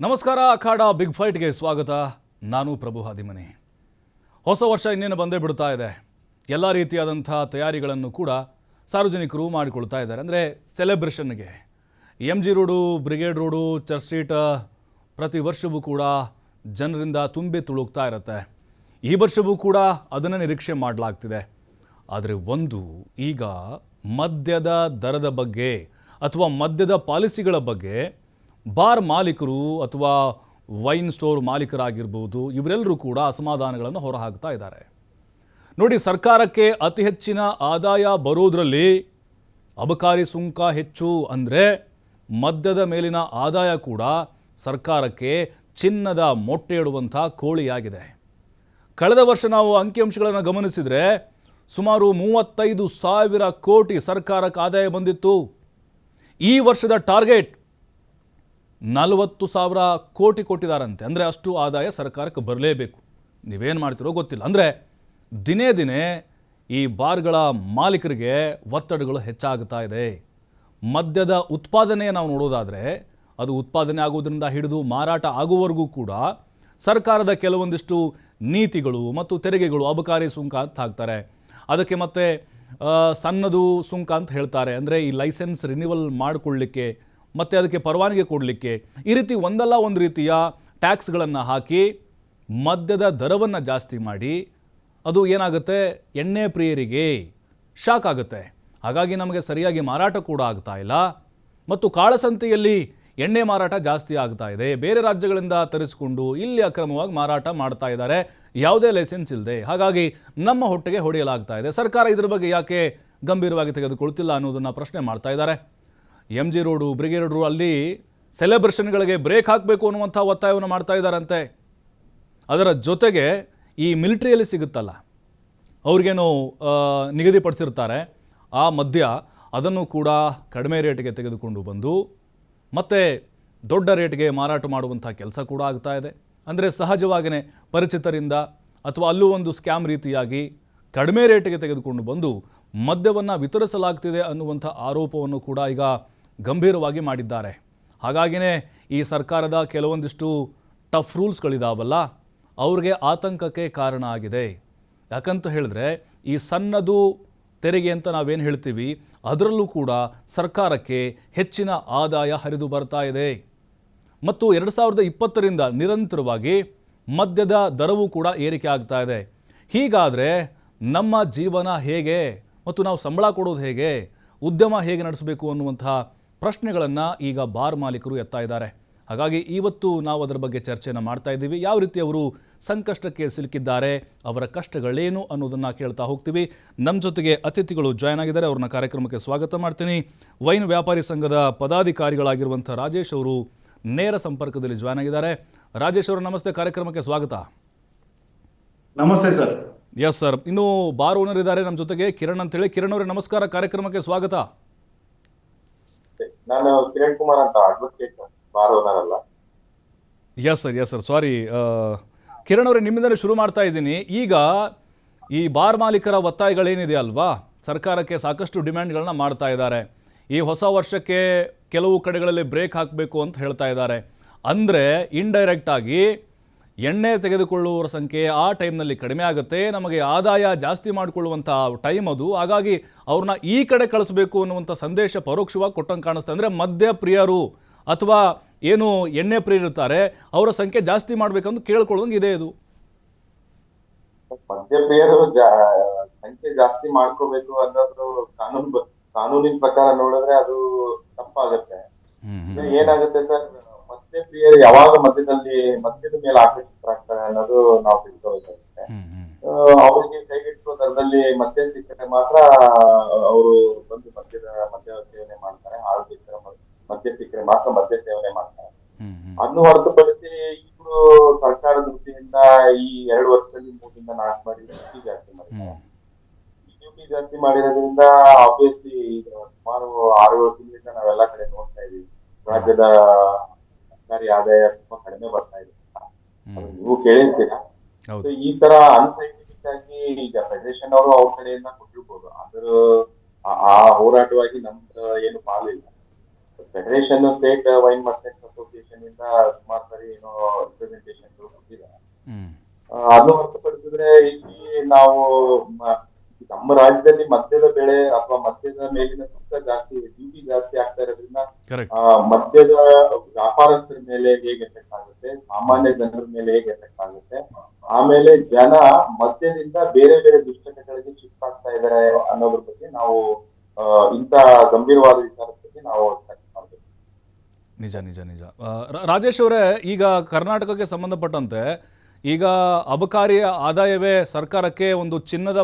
ನಮಸ್ಕಾರ, ಅಖಾಡ ಬಿಗ್ ಫೈಟ್ಗೆ ಸ್ವಾಗತ. ನಾನು ಪ್ರಭು ಹಾದಿಮನಿ. ಹೊಸ ವರ್ಷ ಇನ್ನೇನು ಬಂದೇ ಬಿಡ್ತಾ ಇದೆ. ಎಲ್ಲ ರೀತಿಯಾದಂಥ ತಯಾರಿಗಳನ್ನು ಕೂಡ ಸಾರ್ವಜನಿಕರು ಮಾಡಿಕೊಳ್ತಾ ಇದ್ದಾರೆ. ಅಂದರೆ ಸೆಲೆಬ್ರೇಷನ್ಗೆ M G Road Brigade Road Church Street ಪ್ರತಿ ವರ್ಷವೂ ಕೂಡ ಜನರಿಂದ ತುಂಬಿ ತುಳುಕ್ತಾ ಇರುತ್ತೆ. ಈ ವರ್ಷವೂ ಕೂಡ ಅದನ್ನು ನಿರೀಕ್ಷೆ ಮಾಡಲಾಗ್ತಿದೆ. ಆದರೆ ಒಂದು, ಈಗ ಮದ್ಯದ ದರದ ಬಗ್ಗೆ ಅಥವಾ ಮದ್ಯದ ಪಾಲಿಸಿಗಳ ಬಗ್ಗೆ ಬಾರ್ ಮಾಲೀಕರು ಅಥವಾ ವೈನ್ ಸ್ಟೋರ್ ಮಾಲೀಕರಾಗಿರ್ಬೋದು, ಇವರೆಲ್ಲರೂ ಕೂಡ ಅಸಮಾಧಾನಗಳನ್ನು ಹೊರಹಾಕ್ತಾ ಇದ್ದಾರೆ. ನೋಡಿ, ಸರ್ಕಾರಕ್ಕೆ ಅತಿ ಹೆಚ್ಚಿನ ಆದಾಯ ಬರೋದರಲ್ಲಿ ಅಬಕಾರಿ ಸುಂಕ ಹೆಚ್ಚು ಅಂದರೆ ಮದ್ಯದ ಮೇಲಿನ ಆದಾಯ ಕೂಡ ಸರ್ಕಾರಕ್ಕೆ ಚಿನ್ನದ ಮೊಟ್ಟೆ ಇಡುವಂಥ ಕೋಳಿಯಾಗಿದೆ. ಕಳೆದ ವರ್ಷ ನಾವು ಅಂಕಿಅಂಶಗಳನ್ನು ಗಮನಿಸಿದರೆ ಸುಮಾರು ಮೂವತ್ತೈದು ಸಾವಿರ ಕೋಟಿ ಸರ್ಕಾರಕ್ಕೆ ಆದಾಯ ಬಂದಿತ್ತು. ಈ ವರ್ಷದ ಟಾರ್ಗೆಟ್ ನಲವತ್ತು ಸಾವಿರ ಕೋಟಿ ಕೊಟ್ಟಿದ್ದಾರಂತೆ ಅಂದರೆ ಅಷ್ಟು ಆದಾಯ ಸರ್ಕಾರಕ್ಕೆ ಬರಲೇಬೇಕು. ನೀವೇನು ಮಾಡ್ತಿರೋ ಗೊತ್ತಿಲ್ಲ. ಅಂದರೆ ದಿನೇ ದಿನೇ ಈ ಬಾರ್ಗಳ ಮಾಲೀಕರಿಗೆ ಒತ್ತಡಗಳು ಹೆಚ್ಚಾಗ್ತಾ ಇದೆ. ಮದ್ಯದ ಉತ್ಪಾದನೆ ನಾವು ನೋಡೋದಾದರೆ ಅದು ಉತ್ಪಾದನೆ ಆಗುವುದರಿಂದ ಹಿಡಿದು ಮಾರಾಟ ಆಗುವವರೆಗೂ ಕೂಡ ಸರ್ಕಾರದ ಕೆಲವೊಂದಿಷ್ಟು ನೀತಿಗಳು ಮತ್ತು ತೆರಿಗೆಗಳು ಅಬಕಾರಿ ಸುಂಕ ಅಂತ ಹಾಕ್ತಾರೆ ಅದಕ್ಕೆ ಮತ್ತೆ ಸಣ್ಣದು ಸುಂಕ ಅಂತ ಹೇಳ್ತಾರೆ. ಅಂದರೆ ಈ ಲೈಸೆನ್ಸ್ ರಿನ್ಯೂವಲ್ ಮಾಡಿಕೊಳ್ಳಿಕ್ಕೆ ಮತ್ತು ಅದಕ್ಕೆ ಪರವಾನಗಿ ಕೊಡಲಿಕ್ಕೆ ಈ ರೀತಿ ಒಂದಲ್ಲ ಒಂದು ರೀತಿಯ ಟ್ಯಾಕ್ಸ್ಗಳನ್ನು ಹಾಕಿ ಮದ್ಯದ ದರವನ್ನು ಜಾಸ್ತಿ ಮಾಡಿ ಅದು ಏನಾಗುತ್ತೆ? ಎಣ್ಣೆ ಪ್ರಿಯರಿಗೆ ಶಾಕ್ ಆಗುತ್ತೆ. ಹಾಗಾಗಿ ನಮಗೆ ಸರಿಯಾಗಿ ಮಾರಾಟ ಕೂಡ ಆಗ್ತಾ ಇಲ್ಲ. ಮತ್ತು ಕಾಳಸಂತೆಯಲ್ಲಿ ಎಣ್ಣೆ ಮಾರಾಟ ಜಾಸ್ತಿ ಆಗ್ತಾ ಇದೆ. ಬೇರೆ ರಾಜ್ಯಗಳಿಂದ ತರಿಸಿಕೊಂಡು ಇಲ್ಲಿ ಅಕ್ರಮವಾಗಿ ಮಾರಾಟ ಮಾಡ್ತಾ ಇದ್ದಾರೆ. ಯಾವುದೇ ಲೈಸೆನ್ಸ್ ಇಲ್ಲದೆ ಹಾಗಾಗಿ ನಮ್ಮ ಹೊಟ್ಟೆಗೆ ಹೊಡೆಯಲಾಗ್ತಾ ಇದೆ. ಸರ್ಕಾರ ಇದರ ಬಗ್ಗೆ ಯಾಕೆ ಗಂಭೀರವಾಗಿ ತೆಗೆದುಕೊಳ್ತಿಲ್ಲ ಅನ್ನೋದನ್ನು ಪ್ರಶ್ನೆ ಮಾಡ್ತಾ ಇದ್ದಾರೆ. M G Road, Brigade Road, ಅಲ್ಲಿ ಸೆಲೆಬ್ರೇಷನ್ಗಳಿಗೆ ಬ್ರೇಕ್ ಹಾಕಬೇಕು ಅನ್ನುವಂಥ ಒತ್ತಾಯವನ್ನು ಮಾಡ್ತಾ ಇದ್ದಾರಂತೆ. ಅದರ ಜೊತೆಗೆ ಈ ಮಿಲಿಟ್ರಿಯಲ್ಲಿ ಸಿಗುತ್ತಲ್ಲ, ಅವ್ರಿಗೇನು ನಿಗದಿಪಡಿಸಿರ್ತಾರೆ. ಆ ಮದ್ಯ ಅದನ್ನು ಕೂಡ ಕಡಿಮೆ ರೇಟಿಗೆ ತೆಗೆದುಕೊಂಡು ಬಂದು, ಮತ್ತೆ ದೊಡ್ಡ ರೇಟ್ಗೆ ಮಾರಾಟ ಮಾಡುವಂಥ ಕೆಲಸ ಕೂಡ ಆಗ್ತಾ ಇದೆ. ಅಂದರೆ ಸಹಜವಾಗಿಯೇ ಪರಿಚಿತರಿಂದ ಅಥವಾ ಅಲ್ಲೂ ಒಂದು ಸ್ಕ್ಯಾಮ್ ರೀತಿಯಾಗಿ ಕಡಿಮೆ ರೇಟಿಗೆ ತೆಗೆದುಕೊಂಡು ಬಂದು ಮದ್ಯವನ್ನು ವಿತರಿಸಲಾಗ್ತಿದೆ ಅನ್ನುವಂಥ ಆರೋಪವನ್ನು ಕೂಡ ಈಗ ಗಂಭೀರವಾಗಿ ಮಾಡಿದ್ದಾರೆ. ಹಾಗಾಗಿಯೇ ಈ ಸರ್ಕಾರದ ಕೆಲವೊಂದಿಷ್ಟು ಟಫ್ ರೂಲ್ಸ್ಗಳಿದಾವಲ್ಲ ಅವ್ರಿಗೆ ಆತಂಕಕ್ಕೆ ಕಾರಣ ಆಗಿದೆ. ಯಾಕಂತ ಹೇಳಿದ್ರೆ, ಈ ಸಣ್ಣದು ತೆರಿಗೆ ಅಂತ ನಾವೇನು ಹೇಳ್ತೀವಿ, ಅದರಲ್ಲೂ ಕೂಡ ಸರ್ಕಾರಕ್ಕೆ ಹೆಚ್ಚಿನ ಆದಾಯ ಹರಿದು ಬರ್ತಾ ಇದೆ. ಮತ್ತು ಎರಡು ಸಾವಿರದ ಇಪ್ಪತ್ತರಿಂದ ನಿರಂತರವಾಗಿ ಮದ್ಯದ ದರವೂ ಕೂಡ ಏರಿಕೆ ಆಗ್ತಾ ಇದೆ. ಹೀಗಾದರೆ ನಮ್ಮ ಜೀವನ ಹೇಗೆ, ಮತ್ತು ನಾವು ಸಂಬಳ ಕೊಡೋದು ಹೇಗೆ, ಉದ್ಯಮ ಹೇಗೆ ನಡೆಸಬೇಕು ಅನ್ನುವಂತಹ ಪ್ರಶ್ನೆಗಳನ್ನು ಈಗ ಬಾರ್ ಮಾಲೀಕರು ಎತ್ತಾ ಇದ್ದಾರೆ. ಹಾಗಾಗಿ ಇವತ್ತು ನಾವು ಅದರ ಬಗ್ಗೆ ಚರ್ಚೆಯನ್ನು ಮಾಡ್ತಾ ಇದ್ದೀವಿ. ಯಾವ ರೀತಿ ಅವರು ಸಂಕಷ್ಟಕ್ಕೆ ಸಿಲುಕಿದ್ದಾರೆ ಅವರ ಕಷ್ಟಗಳೇನು ಅನ್ನೋದನ್ನು ಕೇಳ್ತಾ ಹೋಗ್ತೀವಿ. ನಮ್ಮ ಜೊತೆಗೆ ಅತಿಥಿಗಳು ಜಾಯ್ನ್ ಆಗಿದ್ದಾರೆ. ಅವ್ರನ್ನ ಕಾರ್ಯಕ್ರಮಕ್ಕೆ ಸ್ವಾಗತ ಮಾಡ್ತೀನಿ. ವೈನ್ ವ್ಯಾಪಾರಿ ಸಂಘದ ಪದಾಧಿಕಾರಿಗಳಾಗಿರುವಂಥ ರಾಜೇಶ್ ಅವರು ನೇರ ಸಂಪರ್ಕದಲ್ಲಿ ಜಾಯ್ನ್ ಆಗಿದ್ದಾರೆ. ರಾಜೇಶ್ ಅವರು ನಮಸ್ತೆ. ಕಾರ್ಯಕ್ರಮಕ್ಕೆ ಸ್ವಾಗತ. ನಮಸ್ತೆ ಸರ್. ಎಸ್ ಸರ್ ಇನ್ನು ಬಾರ್ ಓನರ್ ಇದ್ದಾರೆ ನಮ್ಮ ಜೊತೆಗೆ. ಕಿರಣ್ ಅಂತೇಳಿ. ಕಿರಣ್ ಅವರೇ ನಮಸ್ಕಾರ. ಕಾರ್ಯಕ್ರಮಕ್ಕೆ ಸ್ವಾಗತ. ನಾನು ಕಿರಣ್ ಕುಮಾರ್ ಅಂತ ಅಡ್ವೊಕೇಟ್ ಬಾರ್ ಓನರ್ ಅಲ್ಲ yes sir yes sir sorry Kiran ಅವರೇ, ನಿಮ್ಮಿಂದಲೇ ಶುರು ಮಾಡ್ತಾ ಇದ್ದೀನಿ. ಈಗ ಈ ಬಾರ್ ಮಾಲೀಕರ ಒತ್ತಾಯಗಳೇನಿದೆ ಅಲ್ವಾ? ಸರ್ಕಾರಕ್ಕೆ ಸಾಕಷ್ಟು ಡಿಮ್ಯಾಂಡ್ಗಳನ್ನ ಮಾಡ್ತಾ ಇದ್ದಾರೆ. ಈ ಹೊಸ ವರ್ಷಕ್ಕೆ ಕೆಲವು ಕಡೆಗಳಲ್ಲಿ ಬ್ರೇಕ್ ಹಾಕಬೇಕು ಅಂತ ಹೇಳ್ತಾ ಇದ್ದಾರೆ. ಅಂದರೆ ಇಂಡೈರೆಕ್ಟ್ ಆಗಿ ಎಣ್ಣೆ ತೆಗೆದುಕೊಳ್ಳುವವರ ಸಂಖ್ಯೆ ಆ ಟೈಮ್ನಲ್ಲಿ ಕಡಿಮೆ ಆಗುತ್ತೆ. ನಮಗೆ ಆದಾಯ ಜಾಸ್ತಿ ಮಾಡಿಕೊಳ್ಳುವಂಥ ಟೈಮ್ ಅದು. ಹಾಗಾಗಿ ಅವ್ರನ್ನ ಈ ಕಡೆ ಕಳಿಸ್ಬೇಕು ಅನ್ನುವಂಥ ಸಂದೇಶ ಪರೋಕ್ಷವಾಗಿ ಕೊಟ್ಟಂಗೆ ಕಾಣಿಸ್ತದೆ ಅಂದರೆ ಮದ್ಯ ಪ್ರಿಯರು ಅಥವಾ ಏನು ಎಣ್ಣೆ ಪ್ರಿಯರಿರ್ತಾರೆ ಅವರ ಸಂಖ್ಯೆ ಜಾಸ್ತಿ ಮಾಡ್ಬೇಕಂತ ಕೇಳ್ಕೊಳ್ಳೋಂಗೆ ಇದೆ ಇದು. ಮದ್ಯಪ್ರಿಯರು ಸಂಖ್ಯೆ ಜಾಸ್ತಿ ಮಾಡ್ಕೋಬೇಕು ಅನ್ನೋದು ಕಾನೂನು ಕಾನೂನಿನ ಪ್ರಕಾರ ನೋಡಿದ್ರೆ ಅದು ತಪ್ಪಾಗತ್ತೆ. ಏನಾಗುತ್ತೆ ಸರ್ ಮದ್ಯಪ್ರಿಯರು ಯಾವಾಗ ಮಧ್ಯದಲ್ಲಿ ಮದ್ಯದ ಮೇಲೆ ಆಕರ್ಷಿತರಾಗ್ತಾರೆ ಅನ್ನೋದು ನಾವು ತಿಳ್ಕೋಬೇಕಾಗುತ್ತೆ ಅವರಿಗೆ ಕೈಗೆಟುಕುವ ದರದಲ್ಲಿ ಮದ್ಯ ಸಿಕ್ಕರೆ ಮಾತ್ರ ಅವರು ಬಂದು ಮದ್ಯದ ಮದ್ಯ ಸೇವನೆ ಮಾಡ್ತಾರೆ. ಹಾಳು ಸಿಕ್ಕರೆ ಮದ್ಯ ಸಿಕ್ಕರೆ ಮಾತ್ರ ಮದ್ಯ ಸೇವನೆ ಮಾಡ್ತಾರೆ. ಅದನ್ನು ಹೊರತುಪಡಿಸಿ ಇಬ್ರು ಸರ್ಕಾರದ ವೃತ್ತಿಯಿಂದ ಈ ಎರಡು ವರ್ಷದಲ್ಲಿ ಮೂರಿಂದ ನಾಲ್ಕು ಮಾಡಿ ಡ್ಯೂಟಿ ಜಾಸ್ತಿ ಮಾಡಿದ್ದಾರೆ ಡ್ಯೂಟಿ ಜಾಸ್ತಿ ಮಾಡಿರೋದ್ರಿಂದ ಆಬ್ವಿಯಸ್ಲಿ ಸುಮಾರು ಆರು ಏಳು ತಿಂಗಳಿಂದ ನಾವೆಲ್ಲ ಕಡೆ ನೋಡ್ತಾ ಇದೀವಿ. ರಾಜ್ಯದ ಸರ್ಕಾರಿ ಆದಾಯ ತುಂಬಾ ಕಡಿಮೆ ಬರ್ತಾ ಇದೆ. ನೀವು ಕೇಳಿರ್ತೀರಾ? ಈ ತರ ಅನ್ಸೈಂಟಿಫಿಕ್ ಆಗಿ ಈಗ ಫೆಡರೇಷನ್ ಅವರು ಅವ್ರ ಕಡೆಯಿಂದ ಕೊಟ್ಟಿರ್ಬೋದು. ಅದರ ಆ ಹೋರಾಟವಾಗಿ ನಮ್ದು ಏನು ಪಾಲಿಲ್ಲ. Federation State Wine Merchants Association ಇಂದ ಸುಮಾರು ಸರಿ ಏನೋ ರಿಪ್ರೆಸೆಂಟೇಷನ್ ಕೊಟ್ಟಿದೆ ಅದು ಹೊರತುಪಡಿಸಿದ್ರೆ ಇಲ್ಲಿ ನಾವು ನಮ್ಮ ರಾಜ್ಯದಲ್ಲಿ ಮದ್ಯದ ಬೆಳೆ ಅಥವಾ ಮದ್ಯದ ಮೇಲಿನ ಸುತ್ತ ಜಾಸ್ತಿ ಡ್ಯೂಟಿ ಜಾಸ್ತಿ ಆಗ್ತಾ ಇರೋದ್ರಿಂದ ಮದ್ಯದ ವ್ಯಾಪಾರಸ್ಥರ ಮೇಲೆ ಹೇಗೆ ಎಫೆಕ್ಟ್ ಆಗುತ್ತೆ? ಸಾಮಾನ್ಯ ಜನರ ಮೇಲೆ ಹೇಗೆ ಎಫೆಕ್ಟ್ ಆಗುತ್ತೆ? ಆಮೇಲೆ ಜನ ಮದ್ಯದಿಂದ ಬೇರೆ ಬೇರೆ ದುಶ್ಚಟಗಳಿಗೆ ಶಿಫ್ಟ್ ಆಗ್ತಾ ಇದ್ದಾರೆ ಅನ್ನೋದ್ರ ಬಗ್ಗೆ ನಾವು ಇಂತ ಗಂಭೀರವಾದ ವಿಚಾರದ ಬಗ್ಗೆ ನಾವು ನಿಜ ನಿಜ ನಿಜ. ರಾಜೇಶ್ ಅವರೇ ಈಗ ಕರ್ನಾಟಕಕ್ಕೆ ಸಂಬಂಧಪಟ್ಟಂತೆ ಈಗ ಅಬಕಾರಿ ಆದಾಯವೇ ಸರ್ಕಾರಕ್ಕೆ ಒಂದು ಚಿನ್ನದ